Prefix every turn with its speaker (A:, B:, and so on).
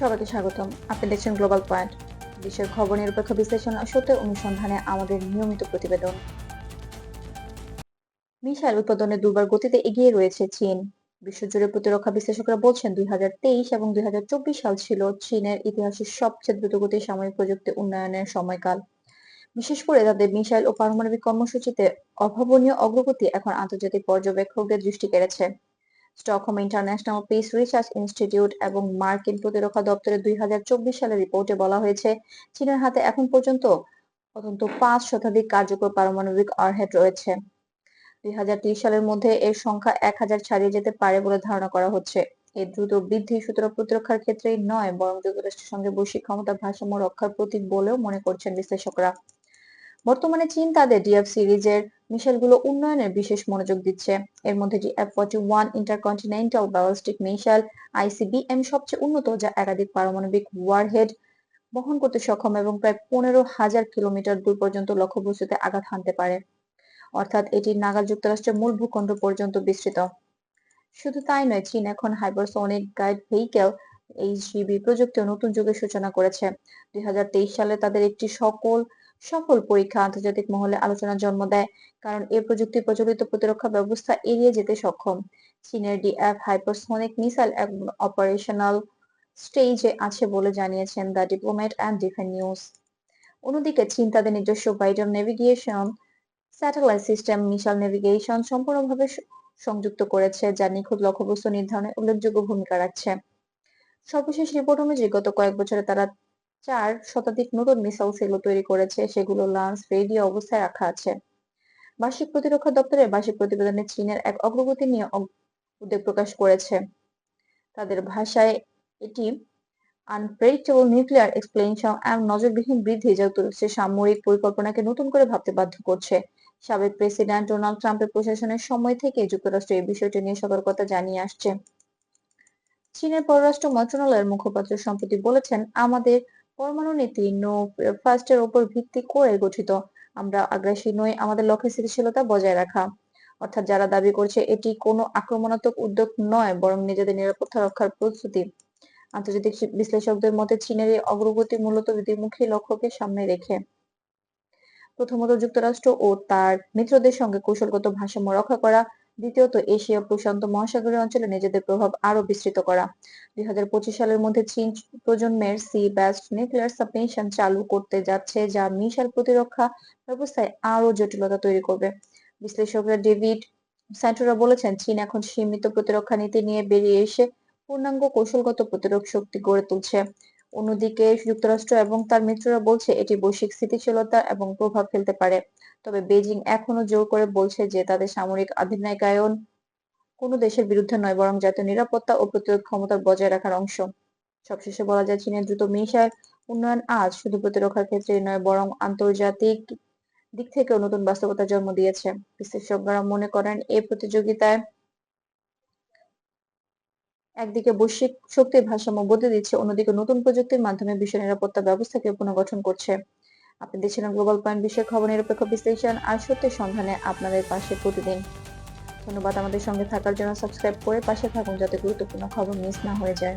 A: সবাইকে স্বাগতম। আপনি দেখছেন গ্লোবাল পয়েন্ট বিশ্বের খবর নিরপেক্ষ বিশ্লেষণ ও সত্যের অনুসন্ধানে আমাদের নিয়মিত প্রতিবেদন। মিসাইল উৎপাদনে দুর্বার গতিতে এগিয়ে রয়েছে চীন। বিশ্বজুড়ে প্রতিরক্ষা বিশ্লেষকরা বলছেন দুই হাজার তেইশ এবং দুই হাজার চব্বিশ সাল ছিল চীনের ইতিহাসের সবচেয়ে দ্রুতগতির সামরিক প্রযুক্তি উন্নয়নের সময়কাল। বিশেষ করে তাদের মিসাইল ও পারমাণবিক কর্মসূচিতে অভাবনীয় অগ্রগতি এখন আন্তর্জাতিক পর্যবেক্ষকদের দৃষ্টি কেড়েছে। Stockholm International Peace Research Institute এবং মার্কিন প্রতিরক্ষা দপ্তরের দুই সালের রিপোর্টে বলা হয়েছে, চীনের হাতে এখন পর্যন্ত অন্তত পাঁচ শতাধিক কার্যকর পারমাণবিক অরহেড রয়েছে। দুই সালের মধ্যে এর সংখ্যা এক হাজার ছাড়িয়ে যেতে পারে বলে ধারণা করা হচ্ছে। এই দ্রুত বৃদ্ধি সুতরাং প্রতিরক্ষার ক্ষেত্রেই নয়, বরং যুক্তরাষ্ট্রের সঙ্গে বৈশ্বিক ক্ষমতা ভারসাম্য রক্ষার প্রতীক বলেও মনে করছেন বিশ্লেষকরা। বর্তমানে চীন তাদের ডিএফ সিরিজের মিসাইলগুলো উন্নয়নের বিশেষ মনোযোগ দিচ্ছে। এর মধ্যে DF forty one intercontinental ballistic missile ICBM সবচেয়ে উন্নত, যা একাধিক পারমাণবিক ওয়ারহেড বহন করতে সক্ষম এবং প্রায় পনেরো হাজার কিলোমিটার দূর পর্যন্ত লক্ষ্যবস্তুতে আঘাত হানতে পারে। অর্থাৎ এটি নাগাল যুক্তরাষ্ট্রের মূল ভূখণ্ড পর্যন্ত বিস্তৃত। শুধু তাই নয়, চীন এখন হাইপারসোনিক গাইড ভেহিকেল এইচজিবি প্রযুক্তি নতুন যুগের সূচনা করেছে। দুই হাজার তেইশ সালে তাদের একটি সকল সফল পরীক্ষা আন্তর্জাতিক মহলে আলোচনার জন্ম দেয়, কারণ এ প্রযুক্তি প্রচলিত প্রতিরক্ষা ব্যবস্থা এড়িয়ে যেতে সক্ষম। চীনের ডিএফ হাইপারসোনিক মিসাইল অপারেশনাল স্টেজে আছে বলে জানিয়েছেন the Diplomat and Defense News. অন্যদিকে চীন তাদের নিজস্ব vital navigation, satellite system, missile navigation সম্পূর্ণভাবে সংযুক্ত করেছে, যা নিখুঁত লক্ষ্যবস্তু নির্ধারণে উল্লেখযোগ্য ভূমিকা রাখছে। সর্বশেষ রিপোর্ট অনুযায়ী গত কয়েক বছরে তারা চার শতাধিক নতুন মিসাইল সেগুলো তৈরি করেছে। সেগুলো লঞ্চ রেডি অবস্থায় রাখা আছে। বার্ষিক প্রতিরক্ষা দপ্তরের বার্ষিক প্রতিবেদনে চীনের এক অগ্রগতি নিয়ে উদ্বেগ প্রকাশ করেছে। তাদের ভাষায় এটি আনপ্রেডিক্টেবল নিউক্লিয়ার এক্সপ্লেনেশন এবং নজরবিহীন বৃদ্ধি যা যুক্তরাষ্ট্রের সামরিক পরিকল্পনাকে নতুন করে ভাবতে বাধ্য করছে। সাবেক প্রেসিডেন্ট ডোনাল্ড ট্রাম্পের প্রশাসনের সময় থেকে যুক্তরাষ্ট্র এই বিষয়টি নিয়ে সতর্কতা জানিয়ে আসছে। চীনের পররাষ্ট্র মন্ত্রণালয়ের মুখপাত্র সম্প্রতি বলেছেন, আমাদের পরমাণু নীতি, নো, ফার্স্টের উপর ভিত্তি করে গঠিত। আমরা আগ্রাসী নই, আমাদের লক্ষ্যে স্থিতিশীলতা বজায় রাখা। অর্থাৎ যারা দাবি করছে এটি কোনো আক্রমণাত্মক উদ্যোগ নয়, বরং নিজেদের নিরাপত্তা রক্ষার প্রস্তুতি। আন্তর্জাতিক বিশ্লেষকদের মতে চীনের এই অগ্রগতি মূলত দ্বিমুখী লক্ষ্যকে সামনে রেখে। প্রথমত যুক্তরাষ্ট্র ও তার মিত্রদের সঙ্গে কৌশলগত ভারসাম্য রক্ষা করা দ্বিতীয়ত, এশিয়া প্রশান্ত মহাসাগরীয় অঞ্চলে নিজেদের প্রভাব আরও বিস্তৃত করা। দুই সালের মধ্যে চীন প্রজন্মের সি ব্যাস্ট নিউক্লিয়ার সাবমেশন চালু করতে যাচ্ছে, যা মিসাইল প্রতিরক্ষা ব্যবস্থায় আরও জটিলতা তৈরি করবে। বিশ্লেষকরা ডেভিড স্যান্টোরা বলেছেন, চীন এখন সীমিত প্রতিরক্ষা নীতি নিয়ে বেরিয়ে এসে পূর্ণাঙ্গ কৌশলগত প্রতিরোধ শক্তি গড়ে তুলছে। অন্যদিকে যুক্তরাষ্ট্র এবং তার মিত্ররা বলছে, এটি বৈশ্বিক স্থিতিশীলতা এবং প্রভাব ফেলতে পারে। তবে বেজিং এখনও জোর করে বলছে যে, তাদের সামরিক আধিনায়িকায়ন কোনো দেশের বিরুদ্ধে নয়, বরং জাতীয় নিরাপত্তা ও প্রতিরোধ ক্ষমতা বজায় রাখার অংশ। সবশেষে বলা যায়, চীনের দ্রুত মিসাইল উন্নয়ন আজ শুধু প্রতিরক্ষার ক্ষেত্রে নয়, বরং আন্তর্জাতিক দিক থেকেও নতুন বাস্তবতা জন্ম দিয়েছে। বিশেষজ্ঞরা মনে করেন এই প্রতিযোগিতায় একদিকে বৈশ্বিক শক্তির ভারসাম্য বদলে দিচ্ছে, অন্যদিকে নতুন প্রযুক্তির মাধ্যমে বিশ্ব নিরাপত্তা ব্যবস্থাকে পুনর্গঠন করছে। আপনি দেখছিলেন গ্লোবাল পয়েন্ট বিশ্বের খবর নিরপেক্ষ বিশ্লেষণ আর সত্যের সন্ধানে আপনাদের পাশে প্রতিদিন। ধন্যবাদ আমাদের সঙ্গে থাকার জন্য। সাবস্ক্রাইব করে পাশে থাকুন যাতে গুরুত্বপূর্ণ খবর মিস না হয়ে যায়।